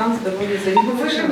стан здоров'я завідувача.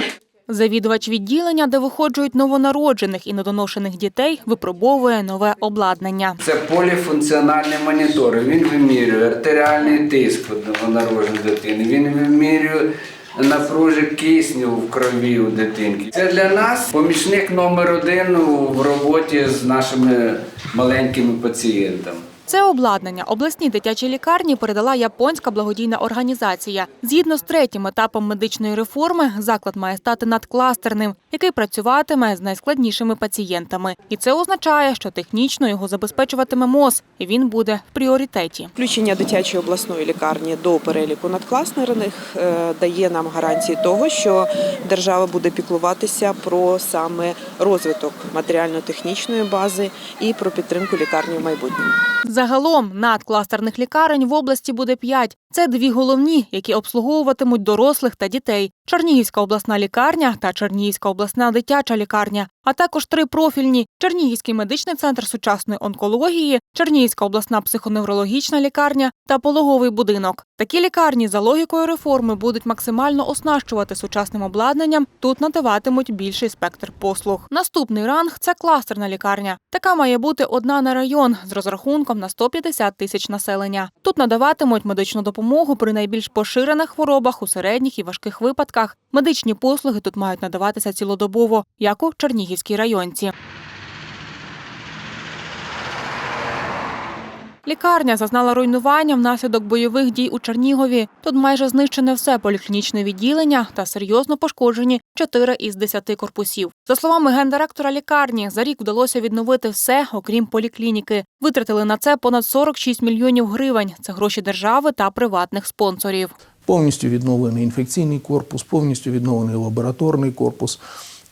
Завідувач відділення, де виходжують новонароджених і недоношених дітей, випробовує нове обладнання. Це поліфункціональний монітор. Він вимірює артеріальний тиск у новонародженої дитини. Він вимірює напружик кисню в крові у дитинки. Це для нас помічник номер один в роботі з нашими маленькими пацієнтами. Це обладнання обласній дитячій лікарні передала японська благодійна організація. Згідно з третім етапом медичної реформи, заклад має стати надкластерним, який працюватиме з найскладнішими пацієнтами. І це означає, що технічно його забезпечуватиме МОЗ, і він буде в пріоритеті. Включення дитячої обласної лікарні до переліку надкластерних е, дає нам гарантії того, що держава буде піклуватися про саме розвиток матеріально-технічної бази і про підтримку лікарні в майбутньому. Загалом надкластерних лікарень в області буде п'ять. Це дві головні, які обслуговуватимуть дорослих та дітей: Чернігівська обласна лікарня та Чернігівська обласна дитяча лікарня, а також три профільні: Чернігівський медичний центр сучасної онкології, Чернігівська обласна психоневрологічна лікарня та пологовий будинок. Такі лікарні за логікою реформи будуть максимально оснащувати сучасним обладнанням. Тут надаватимуть більший спектр послуг. Наступний ранг це кластерна лікарня. Така має бути одна на район з розрахунком на 150 тисяч населення. Тут надаватимуть медичну допомогу при найбільш поширених хворобах у середніх і важких випадках. Медичні послуги тут мають надаватися цілодобово, як у Чернігівській районці. Лікарня зазнала руйнування внаслідок бойових дій у Чернігові. Тут майже знищене все поліклінічне відділення та серйозно пошкоджені 4 із 10 корпусів. За словами гендиректора лікарні, за рік вдалося відновити все, окрім поліклініки. Витратили на це понад 46 мільйонів гривень. Це гроші держави та приватних спонсорів. Повністю відновлений інфекційний корпус, повністю відновлений лабораторний корпус,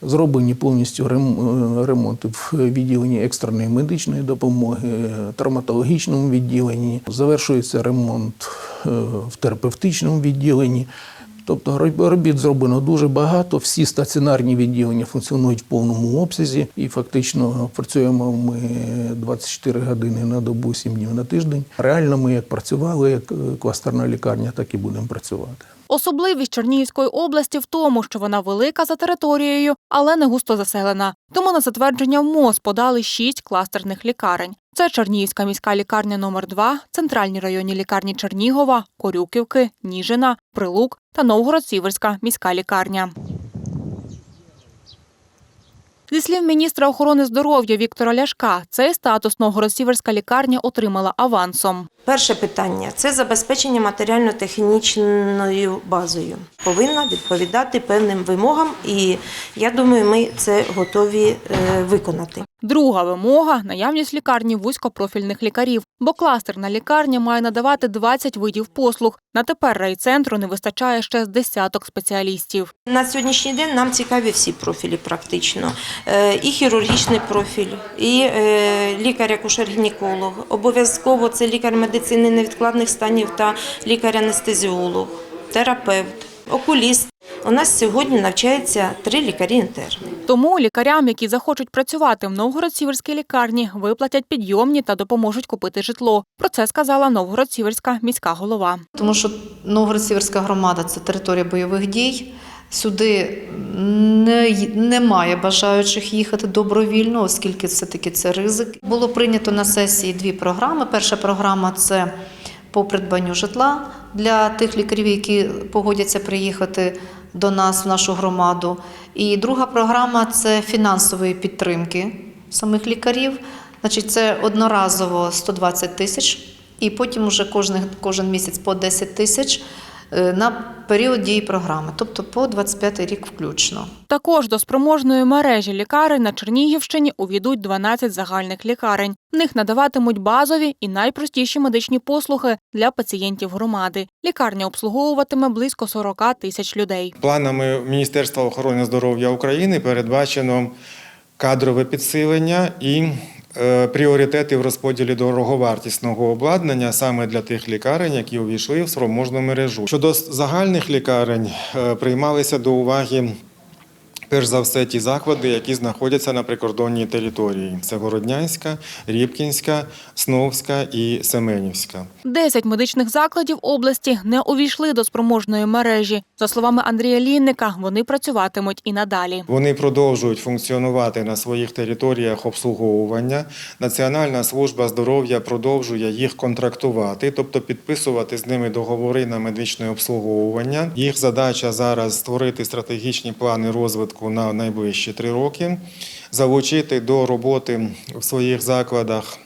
зроблені повністю е, ремонти в відділенні екстреної медичної допомоги, травматологічному відділенні, завершується ремонт е, в терапевтичному відділенні. Тобто роб- робіт зроблено дуже багато. Всі стаціонарні відділення функціонують в повному обсязі, і фактично працюємо ми 24 години на добу, 7 днів на тиждень. Реально ми як працювали як е, кластерна лікарня, так і будемо працювати. Особливість Чернігівської області в тому, що вона велика за територією, але не густо заселена. Тому на затвердження в МОЗ подали шість кластерних лікарень. Це Чернігівська міська лікарня номер 2 центральні районні лікарні Чернігова, Корюківки, Ніжина, Прилук та Новгород-Сіверська міська лікарня. Зі слів міністра охорони здоров'я Віктора Ляшка, цей статус Новгород-Сіверська лікарня отримала авансом. Перше питання це забезпечення матеріально-технічною базою. Повинна відповідати певним вимогам, і я думаю, ми це готові е, виконати. Друга вимога наявність лікарні вузькопрофільних лікарів, бо кластерна лікарня має надавати 20 видів послуг. На тепер райцентру не вистачає ще з десяток спеціалістів. На сьогоднішній день нам цікаві всі профілі практично. Е, І хірургічний профіль, і е, лікар-акушер-гінеколог. Обов'язково це лікар медицини невідкладних станів та лікар-анестезіолог, терапевт, окуліст. У нас сьогодні навчається три лікарі-інтерни. Тому лікарям, які захочуть працювати в Новгород-Сіверській лікарні, виплатять підйомні та допоможуть купити житло. Про це сказала Новгород-Сіверська міська голова. Тому що Новгород-Сіверська громада це територія бойових дій. Сюди не, немає бажаючих їхати добровільно, оскільки все-таки це ризик. Було прийнято на сесії дві програми. Перша програма це по придбанню житла для тих лікарів, які погодяться приїхати до нас, в нашу громаду. І друга програма це фінансової підтримки самих лікарів. Значить, це одноразово 120 тисяч, і потім уже кожен, кожен місяць по 10 тисяч на період дії програми, тобто по 25 рік включно. Також до спроможної мережі лікарень на Чернігівщині увійдуть 12 загальних лікарень. В них надаватимуть базові і найпростіші медичні послуги для пацієнтів громади. Лікарня обслуговуватиме близько 40 тисяч людей. Планами Міністерства охорони здоров'я України передбачено кадрове підсилення і е, пріоритети в розподілі дороговартісного обладнання саме для тих лікарень, які увійшли в спроможну мережу. Щодо загальних лікарень, е, приймалися до уваги Перш за все, ті заклади, які знаходяться на прикордонній території: це Городнянська, Рібкінська, Сновська і Семенівська. Десять медичних закладів області не увійшли до спроможної мережі. За словами Андрія Лінника, вони працюватимуть і надалі. Вони продовжують функціонувати на своїх територіях обслуговування. Національна служба здоров'я продовжує їх контрактувати, тобто підписувати з ними договори на медичне обслуговування. Їх задача зараз створити стратегічні плани розвитку на найближчі три роки, залучити до роботи в своїх закладах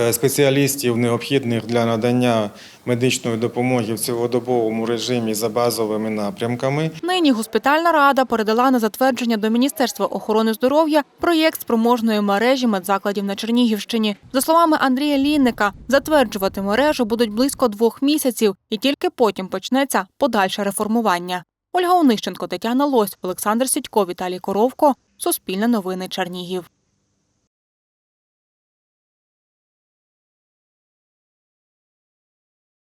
е, спеціалістів, необхідних для надання медичної допомоги в цілодобовому режимі за базовими напрямками. Нині госпітальна рада передала на затвердження до Міністерства охорони здоров'я проєкт спроможної мережі медзакладів на Чернігівщині. За словами Андрія Лінника, затверджувати мережу будуть близько двох місяців, і тільки потім почнеться подальше реформування. Ольга Онищенко, Тетяна Лось, Олександр Сідько, Віталій Коровко. Суспільне новини Чернігів.